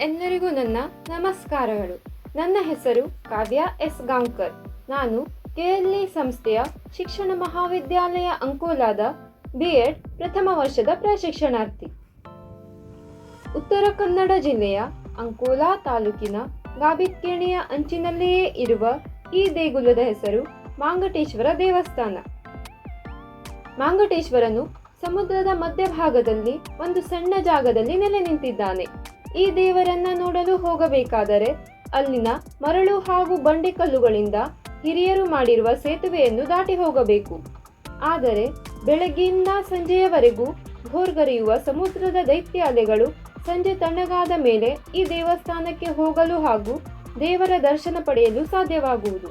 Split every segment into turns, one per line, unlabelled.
ಎಲ್ಲರಿಗೂ ನನ್ನ ನಮಸ್ಕಾರಗಳು. ನನ್ನ ಹೆಸರು ಕಾವ್ಯ ಎಸ್ ಗಾಂವ್ಕರ್. ನಾನು ಕೆ ಎಲ್ ಇ ಸಂಸ್ಥೆಯ ಶಿಕ್ಷಣ ಮಹಾವಿದ್ಯಾಲಯ ಅಂಕೋಲಾದ ಬಿ ಎಡ್ ಪ್ರಥಮ ವರ್ಷದ ಪ್ರಶಿಕ್ಷಣಾರ್ಥಿ. ಉತ್ತರ ಕನ್ನಡ ಜಿಲ್ಲೆಯ ಅಂಕೋಲಾ ತಾಲೂಕಿನ ಗಾಬಿತ್ಕೇಣಿಯ ಅಂಚಿನಲ್ಲಿಯೇ ಇರುವ ಈ ದೇಗುಲದ ಹೆಸರು ಮಾಂಗಟೇಶ್ವರ ದೇವಸ್ಥಾನ. ಮಾಂಗಟೇಶ್ವರನು ಸಮುದ್ರದ ಮಧ್ಯಭಾಗದಲ್ಲಿ ಒಂದು ಸಣ್ಣ ಜಾಗದಲ್ಲಿ ನೆಲೆ ನಿಂತಿದ್ದಾನೆ. ಈ ದೇವರನ್ನ ನೋಡಲು ಹೋಗಬೇಕಾದರೆ ಅಲ್ಲಿನ ಮರಳು ಹಾಗೂ ಬಂಡೆಕಲ್ಲುಗಳಿಂದ ಹಿರಿಯರು ಮಾಡಿರುವ ಸೇತುವೆಯನ್ನು ದಾಟಿ ಹೋಗಬೇಕು. ಆದರೆ ಬೆಳಗ್ಗೆಯಿಂದ ಸಂಜೆಯವರೆಗೂ ಘೋರ್ಗರೆಯುವ ಸಮುದ್ರದ ದೈತ್ಯ ಅಲೆಗಳು ಸಂಜೆ ತಣ್ಣಗಾದ ಮೇಲೆ ಈ ದೇವಸ್ಥಾನಕ್ಕೆ ಹೋಗಲು ಹಾಗೂ ದೇವರ ದರ್ಶನ ಪಡೆಯಲು ಸಾಧ್ಯವಾಗುವುದು.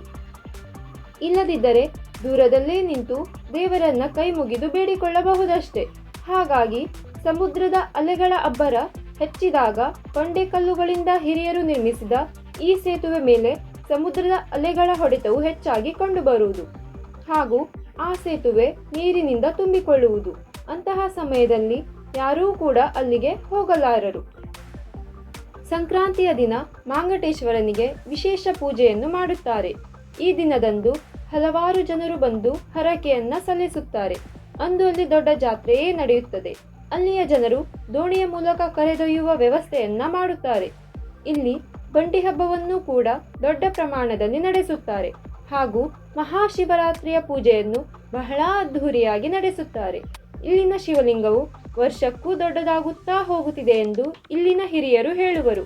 ಇಲ್ಲದಿದ್ದರೆ ದೂರದಲ್ಲೇ ನಿಂತು ದೇವರನ್ನ ಕೈ ಮುಗಿದು ಬೇಡಿಕೊಳ್ಳಬಹುದಷ್ಟೇ. ಹಾಗಾಗಿ ಸಮುದ್ರದ ಅಲೆಗಳ ಅಬ್ಬರ ಹೆಚ್ಚಿದಾಗ ಕೊಂಡೆಕಲ್ಲುಗಳಿಂದ ಹಿರಿಯರು ನಿರ್ಮಿಸಿದ ಈ ಸೇತುವೆ ಮೇಲೆ ಸಮುದ್ರದ ಅಲೆಗಳ ಹೊಡೆತವು ಹೆಚ್ಚಾಗಿ ಕಂಡುಬರುವುದು. ಹಾಗೂ ಆ ಸೇತುವೆ ನೀರಿನಿಂದ ತುಂಬಿಕೊಳ್ಳುವುದು. ಅಂತಹ ಸಮಯದಲ್ಲಿ ಯಾರೂ ಕೂಡ ಅಲ್ಲಿಗೆ ಹೋಗಲಾರರು. ಸಂಕ್ರಾಂತಿಯ ದಿನ ಮಾಂಗಟೇಶ್ವರನಿಗೆ ವಿಶೇಷ ಪೂಜೆಯನ್ನು ಮಾಡುತ್ತಾರೆ. ಈ ದಿನದಂದು ಹಲವಾರು ಜನರು ಬಂದು ಹರಕೆಯನ್ನ ಸಲ್ಲಿಸುತ್ತಾರೆ. ಅಂದು ಅಲ್ಲಿ ದೊಡ್ಡ ಜಾತ್ರೆಯೇ ನಡೆಯುತ್ತದೆ. ಅಲ್ಲಿಯ ಜನರು ದೋಣಿಯ ಮೂಲಕ ಕರೆದೊಯ್ಯುವ ವ್ಯವಸ್ಥೆಯನ್ನ ಮಾಡುತ್ತಾರೆ. ಇಲ್ಲಿ ಬಂಡಿ ಹಬ್ಬವನ್ನು ಕೂಡ ದೊಡ್ಡ ಪ್ರಮಾಣದಲ್ಲಿ ನಡೆಸುತ್ತಾರೆ ಹಾಗೂ ಮಹಾಶಿವರಾತ್ರಿಯ ಪೂಜೆಯನ್ನು ಬಹಳ ಅದ್ಧೂರಿಯಾಗಿ ನಡೆಸುತ್ತಾರೆ. ಇಲ್ಲಿನ ಶಿವಲಿಂಗವು ವರ್ಷಕ್ಕೂ ದೊಡ್ಡದಾಗುತ್ತಾ ಹೋಗುತ್ತಿದೆ ಎಂದು ಇಲ್ಲಿನ ಹಿರಿಯರು ಹೇಳುವರು.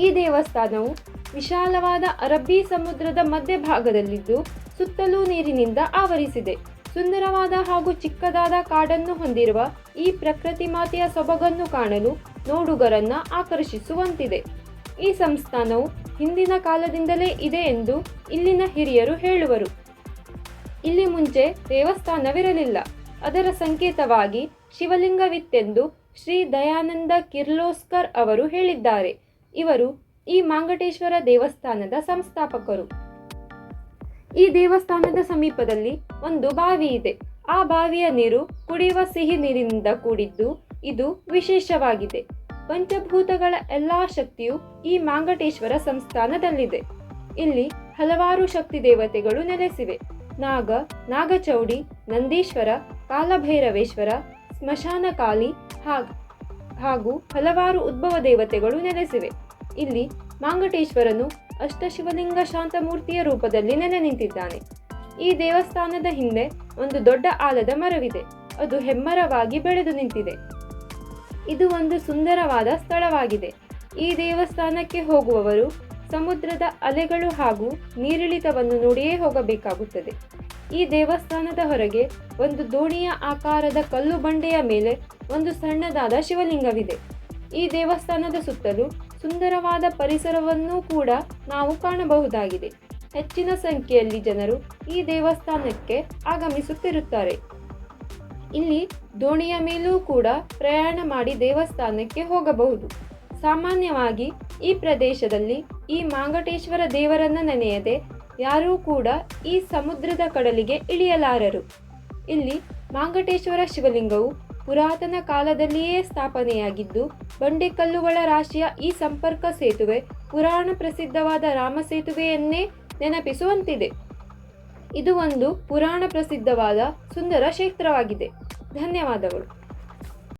ಈ ದೇವಸ್ಥಾನವು ವಿಶಾಲವಾದ ಅರಬ್ಬಿ ಸಮುದ್ರದ ಮಧ್ಯಭಾಗದಲ್ಲಿದ್ದು ಸುತ್ತಲೂ ನೀರಿನಿಂದ ಆವರಿಸಿದೆ. ಸುಂದರವಾದ ಹಾಗೂ ಚಿಕ್ಕದಾದ ಕಾಡನ್ನು ಹೊಂದಿರುವ ಈ ಪ್ರಕೃತಿ ಮಾತೆಯ ಸೊಬಗನ್ನು ಕಾಣಲು ನೋಡುಗರನ್ನ ಆಕರ್ಷಿಸುವಂತಿದೆ. ಈ ಸಂಸ್ಥಾನವು ಹಿಂದಿನ ಕಾಲದಿಂದಲೇ ಇದೆ ಎಂದು ಇಲ್ಲಿನ ಹಿರಿಯರು ಹೇಳುವರು. ಇಲ್ಲಿ ಮುಂಚೆ ದೇವಸ್ಥಾನವಿರಲಿಲ್ಲ. ಅದರ ಸಂಕೇತವಾಗಿ ಶಿವಲಿಂಗವಿತ್ತೆಂದು ಶ್ರೀ ದಯಾನಂದ ಕಿರ್ಲೋಸ್ಕರ್ ಅವರು ಹೇಳಿದ್ದಾರೆ. ಇವರು ಈ ಮಾಂಗಟೇಶ್ವರ ದೇವಸ್ಥಾನದ ಸಂಸ್ಥಾಪಕರು. ಈ ದೇವಸ್ಥಾನದ ಸಮೀಪದಲ್ಲಿ ಒಂದು ಬಾವಿ ಇದೆ. ಆ ಬಾವಿಯ ನೀರು ಕುಡಿಯುವ ಸಿಹಿ ನೀರಿನಿಂದ ಕೂಡಿದ್ದು ಇದು ವಿಶೇಷವಾಗಿದೆ. ಪಂಚಭೂತಗಳ ಎಲ್ಲಾ ಶಕ್ತಿಯು ಈ ಮಾಂಗಟೇಶ್ವರ ಸಂಸ್ಥಾನದಲ್ಲಿದೆ. ಇಲ್ಲಿ ಹಲವಾರು ಶಕ್ತಿ ದೇವತೆಗಳು ನೆಲೆಸಿವೆ. ನಾಗ, ನಾಗಚೌಡಿ, ನಂದೀಶ್ವರ, ಕಾಲಭೈರವೇಶ್ವರ ಸ್ಮಶಾನಕಾಲಿ ಹಾಗೂ ಹಾಗೂ ಹಲವಾರು ಉದ್ಭವ ದೇವತೆಗಳು ನೆಲೆಸಿವೆ. ಇಲ್ಲಿ ಮಾಂಗಟೇಶ್ವರನು ಅಷ್ಟಶಿವಲಿಂಗ ಶಾಂತಮೂರ್ತಿಯ ರೂಪದಲ್ಲಿ ನೆಲೆ ನಿಂತಿದ್ದಾನೆ. ಈ ದೇವಸ್ಥಾನದ ಹಿಂದೆ ಒಂದು ದೊಡ್ಡ ಆಲದ ಮರವಿದೆ. ಅದು ಹೆಮ್ಮರವಾಗಿ ಬೆಳೆದು ನಿಂತಿದೆ. ಇದು ಒಂದು ಸುಂದರವಾದ ಸ್ಥಳವಾಗಿದೆ. ಈ ದೇವಸ್ಥಾನಕ್ಕೆ ಹೋಗುವವರು ಸಮುದ್ರದ ಅಲೆಗಳು ಹಾಗೂ ನೀರಿಳಿತವನ್ನು ನೋಡಿಯೇ ಹೋಗಬೇಕಾಗುತ್ತದೆ. ಈ ದೇವಸ್ಥಾನದ ಹೊರಗೆ ಒಂದು ದೋಣಿಯ ಆಕಾರದ ಕಲ್ಲು ಬಂಡೆಯ ಮೇಲೆ ಒಂದು ಸಣ್ಣದಾದ ಶಿವಲಿಂಗವಿದೆ. ಈ ದೇವಸ್ಥಾನದ ಸುತ್ತಲೂ ಸುಂದರವಾದ ಪರಿಸರವನ್ನೂ ಕೂಡ ನಾವು ಕಾಣಬಹುದಾಗಿದೆ. ಹೆಚ್ಚಿನ ಸಂಖ್ಯೆಯಲ್ಲಿ ಜನರು ಈ ದೇವಸ್ಥಾನಕ್ಕೆ ಆಗಮಿಸುತ್ತಿರುತ್ತಾರೆ. ಇಲ್ಲಿ ದೋಣಿಯ ಮೇಲೂ ಕೂಡ ಪ್ರಯಾಣ ಮಾಡಿ ದೇವಸ್ಥಾನಕ್ಕೆ ಹೋಗಬಹುದು. ಸಾಮಾನ್ಯವಾಗಿ ಈ ಪ್ರದೇಶದಲ್ಲಿ ಈ ಮಾಂಗಟೇಶ್ವರ ದೇವರನ್ನ ನೆನೆಯದೆ ಯಾರೂ ಕೂಡ ಈ ಸಮುದ್ರದ ಕಡಲಿಗೆ ಇಳಿಯಲಾರರು. ಇಲ್ಲಿ ಮಾಂಗಟೇಶ್ವರ ಶಿವಲಿಂಗವು ಪುರಾತನ ಕಾಲದಲ್ಲಿಯೇ ಸ್ಥಾಪನೆಯಾಗಿದ್ದು, ಬಂಡೆಕಲ್ಲುಗಳ ರಾಶಿಯ ಈ ಸಂಪರ್ಕ ಸೇತುವೆ ಪುರಾಣ ಪ್ರಸಿದ್ಧವಾದ ರಾಮ ಸೇತುವೆಯನ್ನೇ ನೆನಪಿಸುವಂತಿದೆ. ಇದು ಒಂದು ಪುರಾಣ ಪ್ರಸಿದ್ಧವಾದ ಸುಂದರ ಕ್ಷೇತ್ರವಾಗಿದೆ. ಧನ್ಯವಾದಗಳು.